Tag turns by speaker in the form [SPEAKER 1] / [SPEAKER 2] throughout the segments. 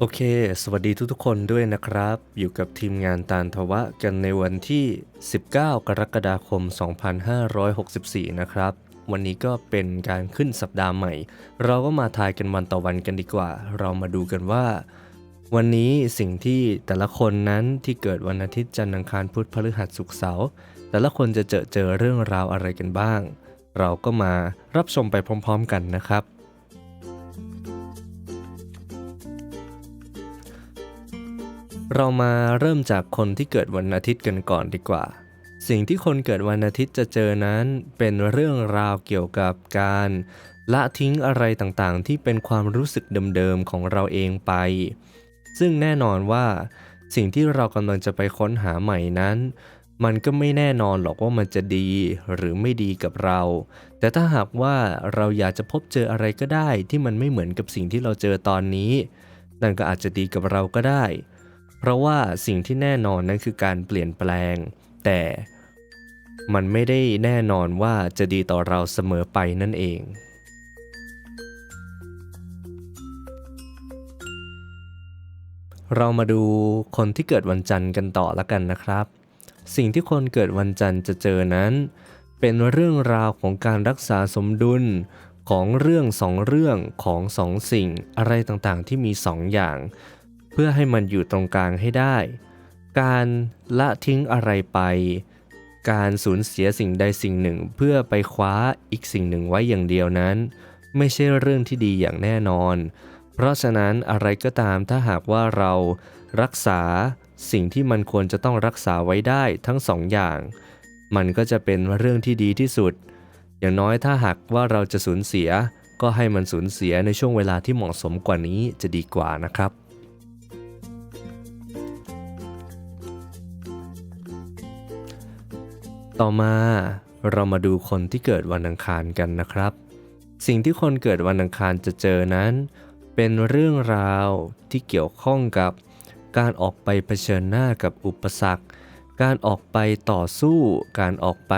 [SPEAKER 1] โอเค สวัสดีทุกๆคนด้วยนะครับ อยู่กับทีมงานตาลทวะกันในวันที่ 19 กรกฎาคม 2564 นะครับ วันนี้ก็เป็นการขึ้นสัปดาห์ใหม่ เราก็มาทายกันวันต่อวันกันดีกว่า เรามาดูกันว่า วันนี้สิ่งที่แต่ละคนนั้นที่เกิดวันอาทิตย์จันทร์อังคารพุธพฤหัสศุกร์เสาร์แต่ละคนจะเจอเจอเรื่องราวอะไรกันบ้าง เราก็มารับชมไปพร้อม ๆ กันนะครับ เรามาเริ่มจากคนที่เกิดวันอาทิตย์กันก่อนดีกว่า สิ่งที่คนเกิดวันอาทิตย์จะเจอนั้นเป็นเรื่องราวเกี่ยวกับการ ละทิ้งอะไรต่างๆ ที่เป็นความรู้สึกเดิมๆของเราเองไป ซึ่งแน่นอนว่า สิ่งที่เรากำลังจะไปค้นหาใหม่นั้น มันก็ไม่แน่นอนหรอกว่ามันจะดีหรือไม่ดีกับเรา แต่ถ้าหากว่าเราอยากจะพบเจออะไรก็ได้ที่มันไม่เหมือนกับสิ่งที่เราเจอตอนนี้ นั่นก็อาจจะดีกับเราก็ได้ เพราะว่าสิ่งที่แน่นอนนั้นคือการเปลี่ยนแปลง แต่มันไม่ได้แน่นอนว่าจะดีต่อเราเสมอไปนั่นเอง เรามาดูคนที่เกิดวันจันทร์กันต่อละกันนะครับ สิ่งที่คนเกิดวันจันทร์จะเจอนั้น เป็นเรื่องราวของการรักษาสมดุลของเรื่องสองเรื่องของสองสิ่งอะไรต่างๆที่มีสองอย่าง เพื่อให้มันอยู่ตรงกลางให้ได้ การละทิ้งอะไรไป การสูญเสียสิ่งใดสิ่งหนึ่ง เพื่อไปคว้าอีกสิ่งหนึ่งไว้อย่างเดียวนั้น ไม่ใช่เรื่องที่ดีอย่างแน่นอน เพราะฉะนั้นอะไรก็ตามถ้าหากว่าเรารักษาสิ่งที่มันควรจะต้องรักษาไว้ได้ทั้งสองอย่าง มันก็จะเป็นเรื่องที่ดีที่สุด อย่างน้อยถ้าหากว่าเราจะสูญเสีย ก็ให้มันสูญเสียในช่วงเวลาที่เหมาะสมกว่านี้จะดีกว่านะครับ ต่อมาเรามาดูคนที่เกิดวันอังคารกันนะครับ สิ่งที่คนเกิดวันอังคารจะเจอนั้น เป็นเรื่องราวที่เกี่ยวข้องกับ การออกไปเผชิญหน้ากับอุปสรรค การออกไปต่อสู้ การออกไป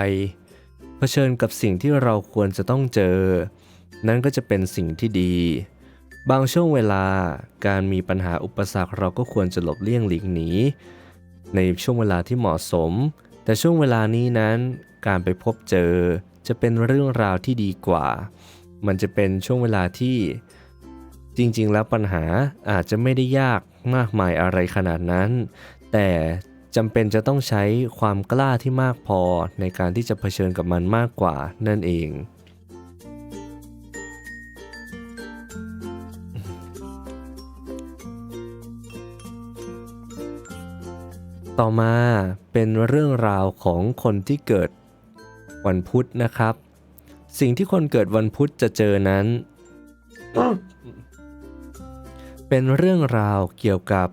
[SPEAKER 1] เผชิญกับสิ่งที่เราควรจะต้องเจอ นั่นก็จะเป็นสิ่งที่ดี บางช่วงเวลาการมีปัญหาอุปสรรคเราก็ควรจะหลบเลี่ยงหลีกหนีในช่วงเวลาที่เหมาะสม แต่ช่วงเวลานี้นั้นการไปพบเจอจะเป็นเรื่องราวที่ดีกว่า มันจะเป็นช่วงเวลาที่จริงๆ แล้วปัญหาอาจจะไม่ได้ยากมากมายอะไรขนาดนั้น แต่จำเป็นจะต้องใช้ความกล้าที่มากพอในการที่จะเผชิญกับมันมากกว่านั่นเอง ต่อมาเป็นเรื่องราวของคนที่เกิดวันพุธนะครับ สิ่งที่คนเกิดวันพุธจะเจอนั้น เป็นเรื่องราวเกี่ยวกับ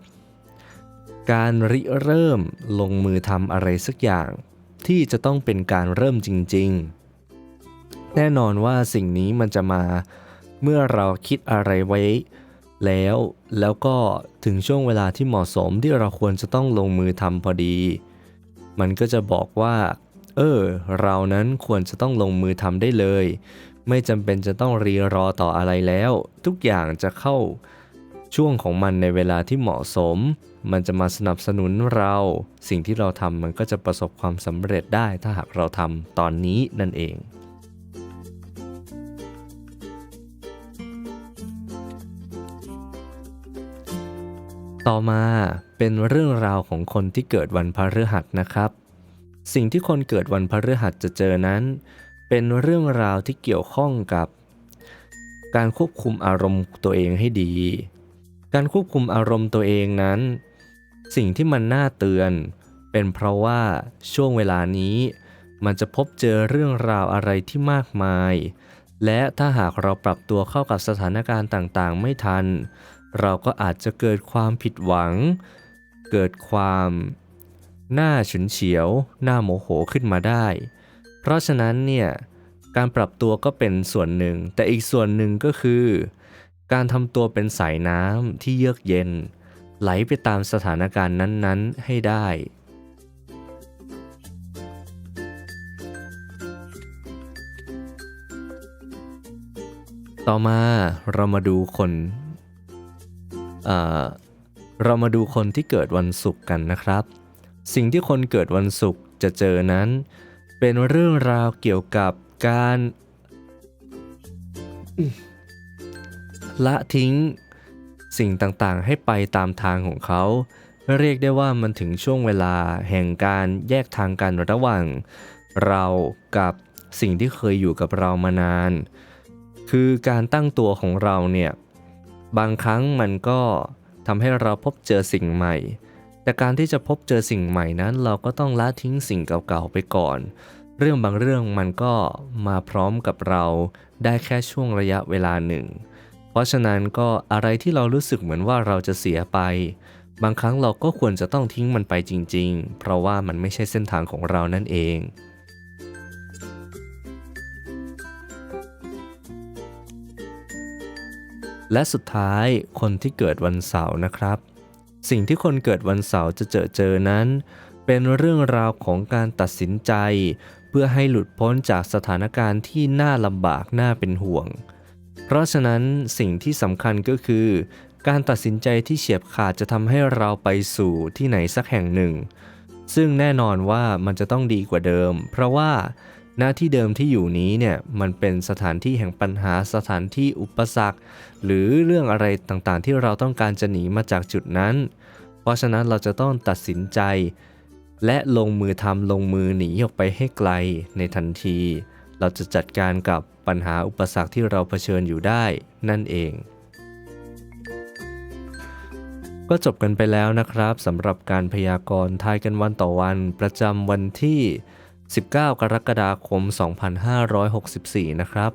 [SPEAKER 1] การริเริ่มลงมือทำอะไรสักอย่าง ที่จะต้องเป็นการเริ่มจริง ๆ แน่นอนว่าสิ่งนี้มันจะมาเมื่อเราคิดอะไรไว้ แล้ว แล้วก็ถึงช่วงเวลาที่เหมาะสมที่เราควรจะต้องลงมือทำพอดี มันก็จะบอกว่า เออ เรานั้นควรจะต้องลงมือทำได้เลย ไม่จำเป็นจะต้องรีรอต่ออะไรแล้ว ทุกอย่างจะเข้าช่วงของมันในเวลาที่เหมาะสม มันจะมาสนับสนุนเรา สิ่งที่เราทำมันก็จะประสบความสำเร็จได้ถ้าหากเราทำตอนนี้นั่นเอง ต่อมาเป็นเรื่องราวของคนที่เกิดวันพฤหัสนะครับ สิ่งที่คนเกิดวันพฤหัสจะเจอนั้น เป็นเรื่องราวที่เกี่ยวข้องกับ การควบคุมอารมณ์ตัวเองให้ดี การควบคุมอารมณ์ตัวเองนั้น สิ่งที่มันน่าเตือน เป็นเพราะว่าช่วงเวลานี้ มันจะพบเจอเรื่องราวอะไรที่มากมาย และถ้าหากเราปรับตัวเข้ากับสถานการณ์ต่างๆ ไม่ทัน เราก็อาจจะเกิดความผิดหวัง เกิดความหน่าฉุนเฉียว หน่าโมโหขึ้นมาได้ เพราะฉะนั้นเนี่ยการปรับตัวก็เป็นส่วนหนึ่ง แต่อีกส่วนหนึ่งก็คือ การทำตัวเป็นสายน้ำที่เยือกเย็น ไหลไปตามสถานการณ์นั้นๆให้ได้ต่อมาเรามาดูคน เรามาดูคนที่เกิดวันศุกร์กันนะครับ สิ่งที่คนเกิดวันศุกร์จะเจอนั้น เป็นเรื่องราวเกี่ยวกับการละทิ้งสิ่งต่างๆ ให้ไปตามทางของเขา เรียกได้ว่ามันถึงช่วงเวลาแห่งการแยกทางกันระหว่าง เรากับสิ่งที่เคยอยู่กับเรามานาน คือการตั้งตัวของเราเนี่ย บางครั้งมันก็ทำให้เราพบเจอสิ่งใหม่ แต่การที่จะพบเจอสิ่งใหม่นั้น เราก็ต้องละทิ้งสิ่งเก่าๆไปก่อน เรื่องบางเรื่องมันก็มาพร้อมกับเราได้แค่ช่วงระยะเวลาหนึ่ง เพราะฉะนั้นก็อะไรที่เรารู้สึกเหมือนว่าเราจะเสียไป บางครั้งเราก็ควรจะต้องทิ้งมันไปจริง ๆ เพราะว่ามันไม่ใช่เส้นทางของเรานั่นเอง และสุดท้ายคนที่เกิดวันเสาร์นะครับ สิ่งที่คนเกิดวันเสาร์จะเจอเจอนั้น เป็นเรื่องราวของการตัดสินใจ เพื่อให้หลุดพ้นจากสถานการณ์ที่น่าลำบากน่าเป็นห่วง เพราะฉะนั้นสิ่งที่สำคัญก็คือ การตัดสินใจที่เฉียบขาดจะทำให้เราไปสู่ที่ไหนสักแห่งหนึ่ง ซึ่งแน่นอนว่ามันจะต้องดีกว่าเดิม เพราะว่า หน้าที่เดิมที่อยู่นี้เนี่ยมันเป็นสถานที่แห่งปัญหาสถานที่อุปสรรค หรือเรื่องอะไรต่างๆ ที่เราต้องการจะหนีมาจากจุดนั้น เพราะฉะนั้นเราจะต้องตัดสินใจ และลงมือทำลงมือหนีออกไปให้ไกลในทันที เราจะจัดการกับปัญหาอุปสรรคที่เราเผชิญอยู่ได้นั่นเอง ก็จบกันไปแล้วนะครับสำหรับการพยากรณ์ทายกันวันต่อวันประจำวันที่ 19 กรกฎาคม 2564 นะครับ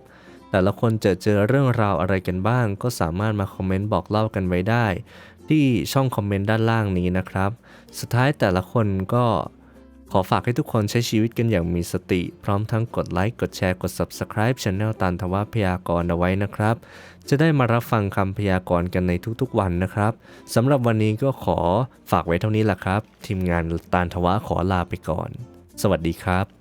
[SPEAKER 1] แต่ละคนจะเจอเรื่องราวอะไรกันบ้าง ก็สามารถมาคอมเมนต์บอกเล่ากันไว้ได้ ที่ช่องคอมเมนต์ด้านล่างนี้นะครับ สุดท้ายแต่ละคนก็ขอฝากให้ทุกคนใช้ชีวิตกันอย่างมีสติ พร้อมทั้งกดไลค์ กดแชร์ กด Subscribe Channel ตันทวพยากรเอาไว้นะครับ จะได้มารับฟังคำพยากรณ์กันในทุกๆวันนะครับสำหรับวันนี้ก็ขอฝากไว้เท่านี้แหละครับ ทีมงานตานทวะขอลาไปก่อน สวัสดีครับ